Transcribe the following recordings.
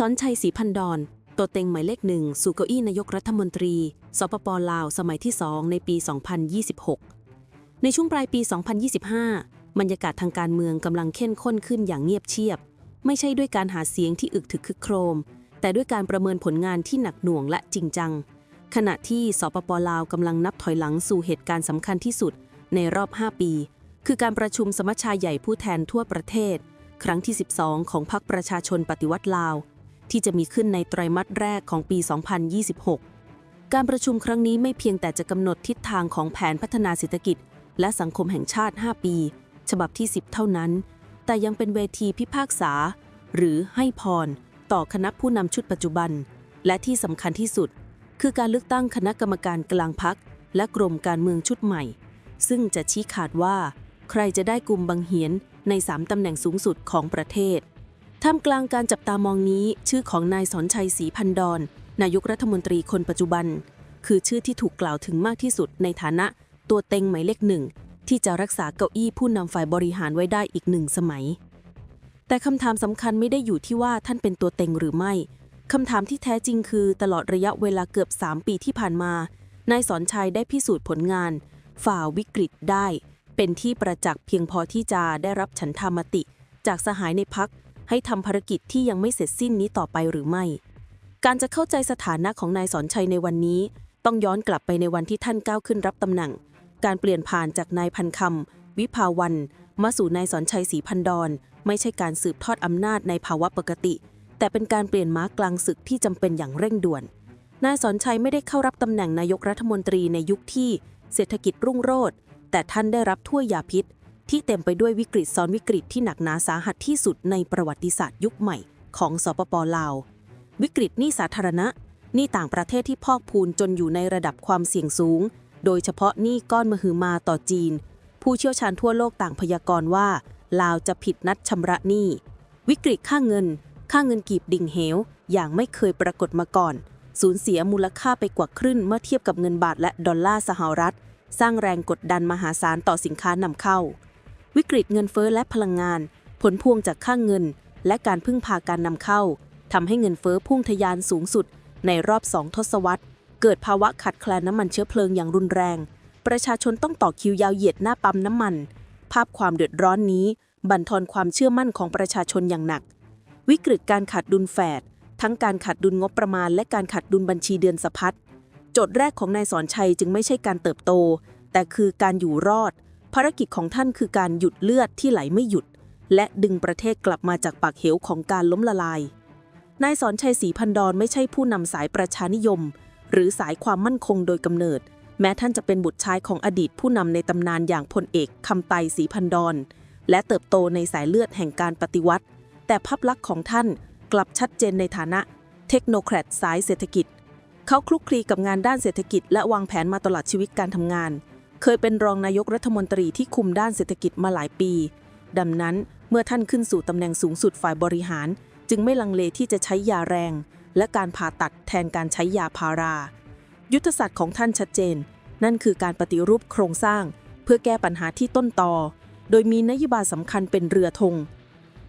สอนชัยศรีพันดอนตัวเต็งหมายเลขหนึ่งสู่เก้าอี้นายกรัฐมนตรี สปปลาว สมัยที่ 2 ในปี 2026 ในช่วงปลายปี 2025 บรรยากาศทางการเมืองกำลังเข้มข้นขึ้นอย่างเงียบเชียบ ไม่ใช่ด้วยการหาเสียงที่อึกถึกคึกโครม แต่ด้วยการประเมินผลงานที่หนักหน่วงและจริงจัง ขณะที่สปปลาวกำลังนับถอยหลังสู่เหตุการณ์สำคัญที่สุด ในรอบ 5 ปี คือการประชุมสมัชชาใหญ่ผู้แทนทั่วประเทศ ครั้งที่ 12 ของพรรคประชาชนปฏิวัติลาว ที่จะมีขึ้นในไตรมาสแรกของปี 2026 การประชุมครั้งนี้ไม่เพียงแต่จะกำหนดทิศทางของแผนพัฒนาเศรษฐกิจ และสังคมแห่งชาติ 5 ปี ฉบับที่ 10 เท่านั้น แต่ยังเป็นเวทีพิพากษา หรือให้พร ต่อคณะผู้นำชุดปัจจุบัน และที่สำคัญที่สุด คือการเลือกตั้งคณะกรรมการกลางพักและกรมการเมืองชุดใหม่ ซึ่งจะชี้ขาดว่า ใครจะได้กลุ่มบังเหียนใน 3ตำแหน่งสูงสุดของประเทศ ท่ามกลางการจับตามองนี้ ชื่อของนายสอนชัยศรีพันดอนนายกรัฐมนตรีคนปัจจุบัน คือชื่อที่ถูกกล่าวถึงมากที่สุดในฐานะตัวเต็งหมายเลขหนึ่งที่จะรักษาเก้าอี้ผู้นำฝ่ายบริหารไว้ได้อีกหนึ่งสมัย แต่คำถามสำคัญไม่ได้อยู่ที่ว่าท่านเป็นตัวเต็งหรือไม่คำถามที่แท้จริงคือตลอดระยะเวลาเกือบ 3 ปีที่ผ่านมานายสอนชัยได้พิสูจน์ผลงาน ฝ่าวิกฤตได้ เป็นที่ประจักษ์เพียงพอที่จะได้รับฉันทามติ จากสหายในพัก ให้ทำภารกิจที่ยังไม่เสร็จสิ้นนี้ต่อไปหรือไม่ การจะเข้าใจสถานะของนายสอนชัยในวันนี้ ต้องย้อนกลับไปในวันที่ท่านก้าวขึ้นรับตำแหน่ง การเปลี่ยนผ่านจากนายพันคำวิภาวัน มาสู่นายสอนชัยศรีพันดอนไม่ใช่การสืบทอดอำนาจในภาวะปกติ แต่เป็นการเปลี่ยนม้ากลางศึกที่จำเป็นอย่างเร่งด่วน นายสอนชัยไม่ได้เข้ารับตำแหน่งนายกรัฐมนตรีในยุคที่เศรษฐกิจรุ่งโรจน์แต่ท่านได้รับถ้วยยาพิษ ที่เต็มไปด้วยวิกฤตซ้อนวิกฤตที่หนักหนาสาหัสที่สุดในประวัติศาสตร์ยุคใหม่ของสปปลาว วิกฤตหนี้สาธารณะหนี้ต่างประเทศที่พอกพูนจนอยู่ในระดับความเสี่ยงสูง โดยเฉพาะหนี้ก้อนมหึมาต่อจีน ผู้เชี่ยวชาญทั่วโลกต่างพยากรณ์ว่า ลาวจะผิดนัดชำระหนี้ วิกฤตค่าเงิน ค่าเงินกีบดิ่งเหว อย่างไม่เคยปรากฏมาก่อน สูญเสียมูลค่าไปกว่าครึ่งเมื่อเทียบกับเงินบาทและดอลลาร์สหรัฐ สร้างแรงกดดันมหาศาลต่อสินค้านำเข้า วิกฤตเงินเฟ้อและพลังงาน ผลพวงจากค่าเงิน และการพึ่งพาการนำเข้าทำให้เงินเฟ้อพุ่งทะยานสูงสุด ในรอบสองทศวรรษ เกิดภาวะขาดแคลนน้ำมันเชื้อเพลิงอย่างรุนแรง ประชาชนต้องต่อคิวยาวเหยียดหน้าปั๊มน้ำมัน ภาพความเดือดร้อนนี้ บั่นทอนความเชื่อมั่นของประชาชนอย่างหนัก วิกฤตการขาดดุลแฝดทั้งการขาดดุลงบประมาณ และการขาดดุลบัญชีเดือนสะพัดโจทย์แรกของนายสอนชัยจึงไม่ใช่การเติบโต แต่คือการอยู่รอดารกิจของท่านคือการหยุดเลือดที่ไหลไม่หยุด และดึงประเทศกลับมาจากปากเหวของการล้มละลาย นายสอนชัยศรีพันดอนไม่ใช่ผู้นำสายประชานิยม หรือสายความมั่นคงโดยกำเนิด แม้ท่านจะเป็นบุตรชายของอดีตผู้นำในตำนานอย่างพลเอกคำไตศรีพันดอนและเติบโตในสายเลือดแห่งการปฏิวัติ แต่ภาพลักษณ์ของท่านกลับชัดเจนในฐานะเทคโนแครตสายเศรษฐกิจ เขาคลุกคลีกับงานด้านเศรษฐกิจและวางแผนมาตลอดชีวิตการทำงาน เคยเป็นรองนายกรัฐมนตรีที่คุมด้านเศรษฐกิจมาหลายปี ดังนั้นเมื่อท่านขึ้นสู่ตำแหน่งสูงสุดฝ่ายบริหาร จึงไม่ลังเลที่จะใช้ยาแรง และการผ่าตัดแทนการใช้ยาพารา ยุทธศาสตร์ของท่านชัดเจน นั่นคือการปฏิรูปโครงสร้าง เพื่อแก้ปัญหาที่ต้นตอ โดยมีนโยบายสำคัญเป็นเรือธง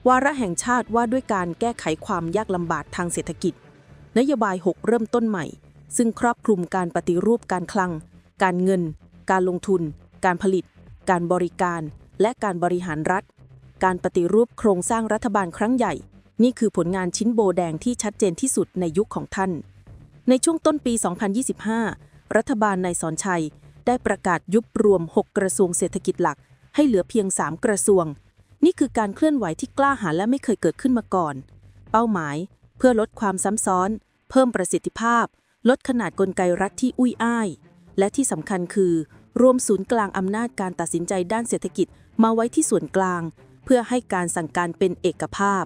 วาระแห่งชาติว่าด้วยการแก้ไขความยากลำบากทางเศรษฐกิจ นโยบาย 6 เริ่มต้นใหม่ ซึ่งครอบคลุมการปฏิรูปการคลัง การเงิน การลงทุน การผลิต การบริการ และการบริหารรัฐ การปฏิรูปโครงสร้างรัฐบาลครั้งใหญ่ นี่คือผลงานชิ้นโบแดงที่ชัดเจนที่สุดในยุคของท่าน ในช่วงต้นปี 2025 รัฐบาลนายสอนชัย ได้ประกาศยุบรวม 6 กระทรวงเศรษฐกิจหลัก ให้เหลือเพียง 3 กระทรวง นี่คือการเคลื่อนไหวที่กล้าหาญและไม่เคยเกิดขึ้นมาก่อน เป้าหมาย เพื่อลดความซ้ำซ้อน เพิ่มประสิทธิภาพ ลดขนาดกลไกรัฐที่อุ้ยอ้ายและที่สำคัญคือ รวมศูนย์กลางอำนาจการตัดสินใจด้านเศรษฐกิจมาไว้ที่ส่วนกลาง เพื่อให้การสั่งการเป็นเอกภาพ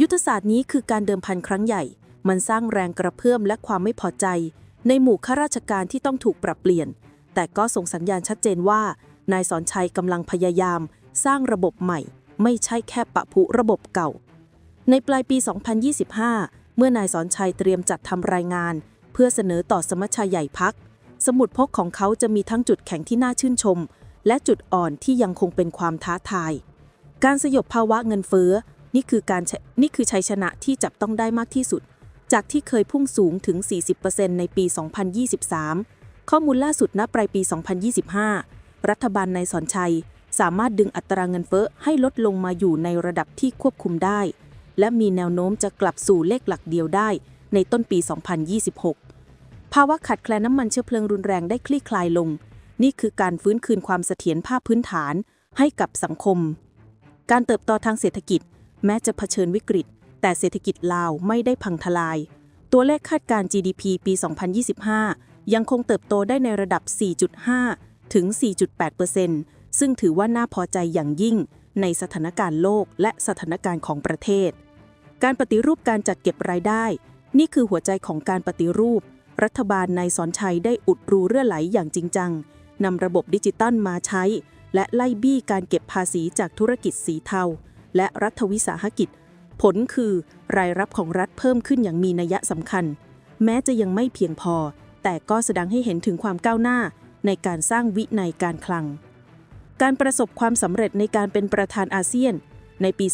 ยุทธศาสตร์นี้คือการเดิมพันครั้งใหญ่ มันสร้างแรงกระเพื่อมและความไม่พอใจ ในหมู่ข้าราชการที่ต้องถูกปรับเปลี่ยน แต่ก็ส่งสัญญาณชัดเจนว่านายสอนชัยกำลังพยายาม สร้างระบบใหม่ ไม่ใช่แค่ปะพุระบบเก่า ในปลายปี 2025 เมื่อนายสอนชัยเตรียมจัดทำรายงาน เพื่อเสนอต่อสมัชชาใหญ่พัก สมุดพกของเขาจะมีทั้งจุดแข็งที่น่าชื่นชม และจุดอ่อนที่ยังคงเป็นความท้าทาย การสยบภาวะเงินเฟ้อ นี่คือการนี่คือชัยชนะที่จับต้องได้มากที่สุด จากที่เคยพุ่งสูงถึง 40%ในปี 2023 ข้อมูลล่าสุดณปลายปี 2025 รัฐบาลนายสอนชัย สามารถดึงอัตราเงินเฟ้อให้ลดลงมาอยู่ในระดับที่ควบคุมได้ และมีแนวโน้มจะกลับสู่เลขหลักเดียวได้ในต้นปี 2026 ภาวะขาดแคลนน้ำมันเชื้อเพลิงรุนแรงได้คลี่คลายลง นี่คือการฟื้นคืนความเสถียรภาพพื้นฐานให้กับสังคม การเติบโตทางเศรษฐกิจ แม้จะเผชิญวิกฤต แต่เศรษฐกิจลาวไม่ได้พังทลาย ตัวเลขคาดการ์ GDP ปี 2025 ยังคงเติบโตได้ในระดับ 4.5 ถึง 4.8%ซึ่งถือว่าน่าพอใจอย่างยิ่งในสถานการณ์โลกและสถานการณ์ของประเทศ การปฏิรูปการจัดเก็บรายได้ นี่คือหัวใจของการปฏิรูป รัฐบาลนายสอนชัยได้อุดรูเรื่อไหลอย่างจริงจังนำระบบดิจิตัลมาใช้ และไล่บี้การเก็บภาษีจากธุรกิจสีเทา และรัฐวิสาหกิจ ผลคือรายรับของรัฐเพิ่มขึ้นอย่างมีนัยสำคัญ แม้จะยังไม่เพียงพอ แต่ก็แสดงให้เห็นถึงความก้าวหน้าในการสร้างวินัยการคลัง การประสบความสำเร็จในการเป็นประธานอาเซียน ในปี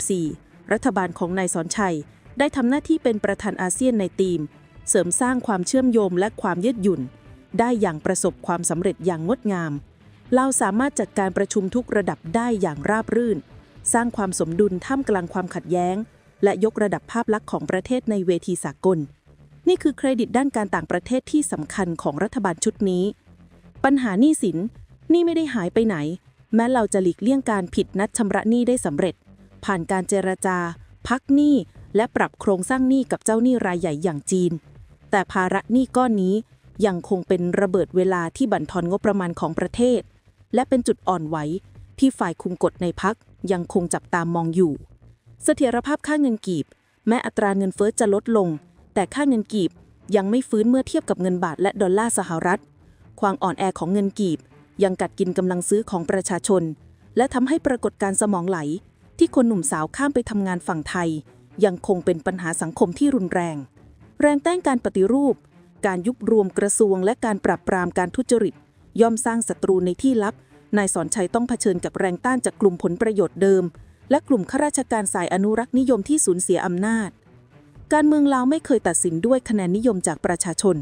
2024 รัฐบาลของนายสอนชัย ได้ทำหน้าที่เป็นประธานอาเซียนในทีม เสริมสร้างความเชื่อมโยงและความยืดหยุ่น ได้อย่างประสบความสำเร็จอย่างงดงาม เราสามารถจัดการประชุมทุกระดับได้อย่างราบรื่น สร้างความสมดุลท่ามกลางความขัดแย้ง และยกระดับภาพลักษณ์ของประเทศในเวทีสากล นี่คือเครดิตด้านการต่างประเทศที่สำคัญของรัฐบาลชุดนี้ ปัญหาหนี้สินนี่ไม่ได้หายไปไหน แม้เราจะหลีกเลี่ยงการผิดนัดชำระหนี้ได้สำเร็จ ผ่านการเจรจา พักหนี้และปรับโครงสร้างหนี้กับเจ้าหนี้รายใหญ่อย่างจีน แต่ภาระหนี้ก้อนนี้ยังคงเป็นระเบิดเวลาที่บั่นทอนงบประมาณของประเทศ และเป็นจุดอ่อนไหวที่ฝ่ายคุมกฎในพักยังคงจับตามมองอยู่ เสถียรภาพค่าเงินกีบ แม้อัตราเงินเฟ้อจะลดลง แต่ค่าเงินกีบยังไม่ฟื้นเมื่อเทียบกับเงินบาทและดอลลาร์สหรัฐ ความอ่อนแอของเงินกีบ ยังกัดกินกำลังซื้อของประชาชน และทำให้ปรากฏการสมองไหล ที่คนหนุ่มสาวข้ามไปทำงานฝั่งไทย ยังคงเป็นปัญหาสังคมที่รุนแรง แรงต้านการปฏิรูป การยุบรวมกระทรวงและการปราบปรามการทุจริต ย่อมสร้างศัตรูในที่ลับ นายสอนชัยต้องเผชิญกับแรงต้านจากกลุ่มผลประโยชน์เดิม และกลุ่มข้าราชการสายอนุรักษ์นิยมที่สูญเสียอำนาจ การเมืองลาวไม่เคยตัดสินด้วยคะแนนนิยมจากประชาชน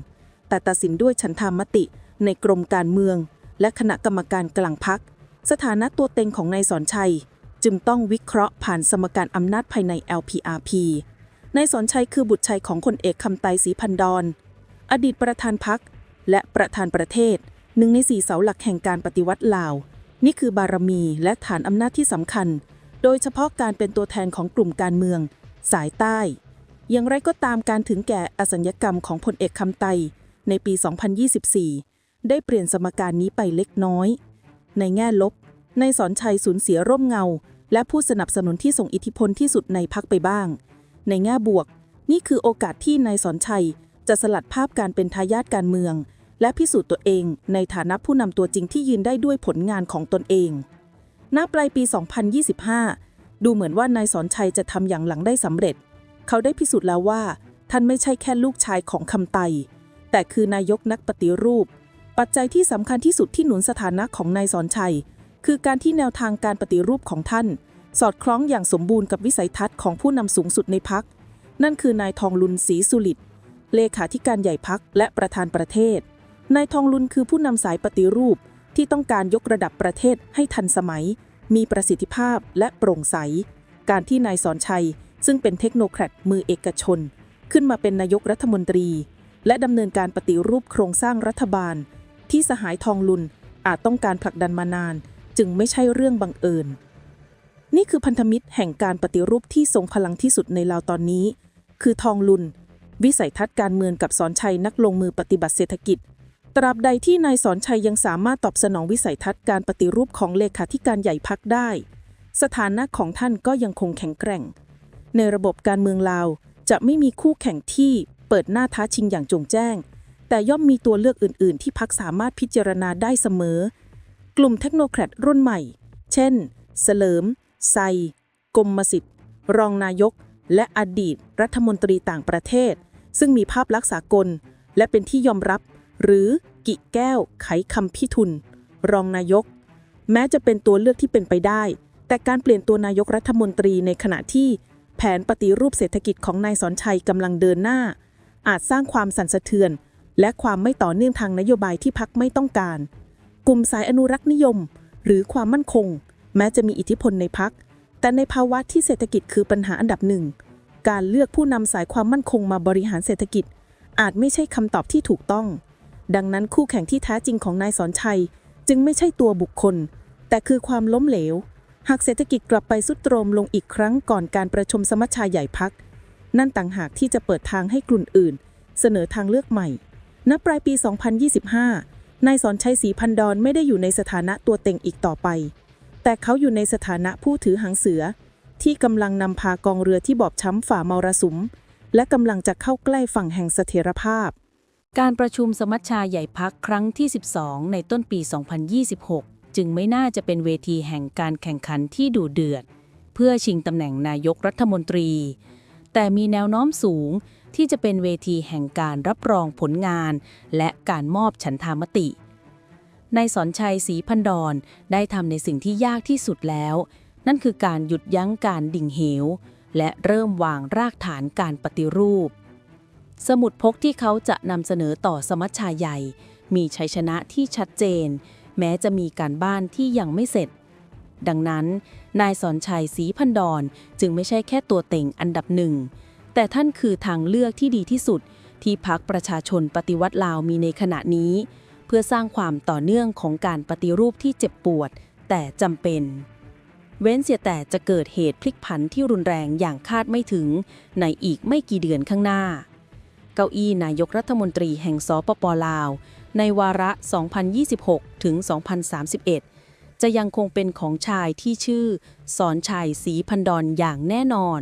แต่ตัดสินด้วยฉันทามติ ในกรมการเมือง และคณะกรรมการกลางพัก สถานะตัวเต็งของนายสอนชัย จึงต้องวิเคราะห์ผ่านสมการอำนาจภายใน LPRP นายสอนชัยคือบุตรชัยของคนเอกคำไตศรีพันดอน อดีตประธานพักและประธานประเทศ หนึ่งในสี่เสาหลักแห่งการปฏิวัติลาว นี่คือบารมีและฐานอำนาจที่สำคัญ โดยเฉพาะการเป็นตัวแทนของกลุ่มการเมือง สายใต้ อย่างไรก็ตามการถึงแก่อสัญญกรรมของพลเอกคำไตในปี 2024 ได้เปลี่ยนสมการนี้ไปเล็กน้อย ในแง่ลบนายสอนชัยสูญเสียร่มเงา และผู้สนับสนุนที่ส่งอิทธิพลที่สุดในพักไปบ้าง ในแง่บวก นี่คือโอกาสที่นายสอนชัย จะสลัดภาพการเป็นทายาทการเมือง และพิสูจน์ตัวเองในฐานะผู้นำตัวจริงที่ยืนได้ด้วยผลงานของตนเองณปลายปี 2025 ดูเหมือนว่านายสอนชัยจะทำอย่างหลังได้สำเร็จ เขาได้พิสูจน์แล้วว่า ท่านไม่ใช่แค่ลูกชายของคำไต แต่คือนายกนักปฏิรูป ปัจจัยที่สำคัญที่สุดที่หนุนสถานะของนายสอนชัย คือการที่แนวทางการปฏิรูปของท่าน สอดคล้องอย่างสมบูรณ์กับวิสัยทัศน์ของผู้นำสูงสุดในพัก นั่นคือนายทองลุนศรีสุลิตเลขาธิการใหญ่พักและประธานประเทศ นายทองลุนคือผู้นำสายปฏิรูปที่ต้องการยกระดับประเทศให้ทันสมัย มีประสิทธิภาพและโปร่งใส การที่นายสอนชัย ซึ่งเป็นเทคโนแครตมือเอกชน ขึ้นมาเป็นนายกรัฐมนตรี และดำเนินการปฏิรูปโครงสร้างรัฐบาล ที่สหายทองลุนอาจต้องการผลักดันมานาน จึงไม่ใช่เรื่องบังเอิญ นี่คือพันธมิตรแห่งการปฏิรูปที่ทรงพลังที่สุดในลาวตอนนี้ คือทองลุน วิสัยทัศน์การเมืองกับสอนชัยนักลงมือปฏิบัติเศรษฐกิจ ตราบใดที่นายสอนชัยยังสามารถตอบสนองวิสัยทัศน์การปฏิรูปของเลขาธิการใหญ่พักได้ สถานะของท่านก็ยังคงแข็งแกร่ง ในระบบการเมืองลาวจะไม่มีคู่แข่งที่เปิดหน้าท้าชิงอย่างจงแจ้ง แต่ย่อมมีตัวเลือกอื่น ๆ ที่พักสามารถพิจารณาได้เสมอ กลุ่มเทคโนแครตรุ่นใหม่ เช่น เสลิม ไซ กรมสิทธิ์ รองนายก และอดีตรัฐมนตรีต่างประเทศ ซึ่งมีภาพลักษณ์สากล และเป็นที่ยอมรับ หรือกิแก้ว ไขคำพิทุน รองนายก แม้จะเป็นตัวเลือกที่เป็นไปได้ แต่การเปลี่ยนตัวนายกรัฐมนตรีในขณะที่แผนปฏิรูปเศรษฐกิจของนายสอนชัยกำลังเดินหน้า อาจสร้างความสั่นสะเทือน และความไม่ต่อเนื่องทางนโยบายที่พักไม่ต้องการ กลุ่มสายอนุรักษ์นิยม หรือความมั่นคง แม้จะมีอิทธิพลในพัก แต่ในภาวะที่เศรษฐกิจคือปัญหาอันดับหนึ่ง การเลือกผู้นำสายความมั่นคงมาบริหารเศรษฐกิจ อาจไม่ใช่คำตอบที่ถูกต้อง ดังนั้นคู่แข่งที่แท้จริงของนายสอนชัย จึงไม่ใช่ตัวบุคคล แต่คือความล้มเหลว หากเศรษฐกิจกลับไปสุดโทรมลงอีกครั้งก่อนการประชุมสมัชชาใหญ่พัก นั่นต่างหากที่จะเปิดทางให้กลุ่มอื่น เสนอทางเลือกใหม่ ณ ปลายปี 2025นายสอนชัยศรีพันดอนไม่ได้อยู่ในสถานะตัวเต็งอีกต่อไป แต่เขาอยู่ในสถานะผู้ถือหางเสือ ที่กำลังนำพากองเรือที่บอบช้ำฝ่ามรสุม และกำลังจะเข้าใกล้ฝั่งแห่งเสถียรภาพ การประชุมสมัชชาใหญ่พักครั้งที่ 12 ในต้นปี 2026 จึงไม่น่าจะเป็นเวทีแห่งการแข่งขันที่ดุเดือด เพื่อชิงตำแหน่งนายกรัฐมนตรี แต่มีแนวโน้มสูงที่จะเป็นเวทีแห่งการรับรองผลงาน และการมอบฉันทามติ นายสอนชัยศรีพันดอนได้ทำในสิ่งที่ยากที่สุดแล้ว นั่นคือการหยุดยั้งการดิ่งเหว และเริ่มวางรากฐานการปฏิรูป สมุดพกที่เขาจะนำเสนอต่อสมัชชาใหญ่ มีชัยชนะที่ชัดเจน แม้จะมีการบ้านที่ยังไม่เสร็จ ดังนั้น นายสอนชัยศรีพันดอนจึงไม่ใช่แค่ตัวเต็งอันดับหนึ่ง แต่ท่านคือทางเลือกที่ดีที่สุดที่พักประชาชนปฏิวัติลาวมีในขณะนี้ เพื่อสร้างความต่อเนื่องของการปฏิรูปที่เจ็บปวด แต่จำเป็น เว้นเสียแต่จะเกิดเหตุพลิกผันที่รุนแรงอย่างคาดไม่ถึง ในอีกไม่กี่เดือนข้างหน้า เก้าอี้นายกรัฐมนตรีแห่งสปปลาว ในวาระ 2026 ถึง 2031 จะยังคงเป็นของชายที่ชื่อ สอนชัยศรีพันดอนอย่างแน่นอน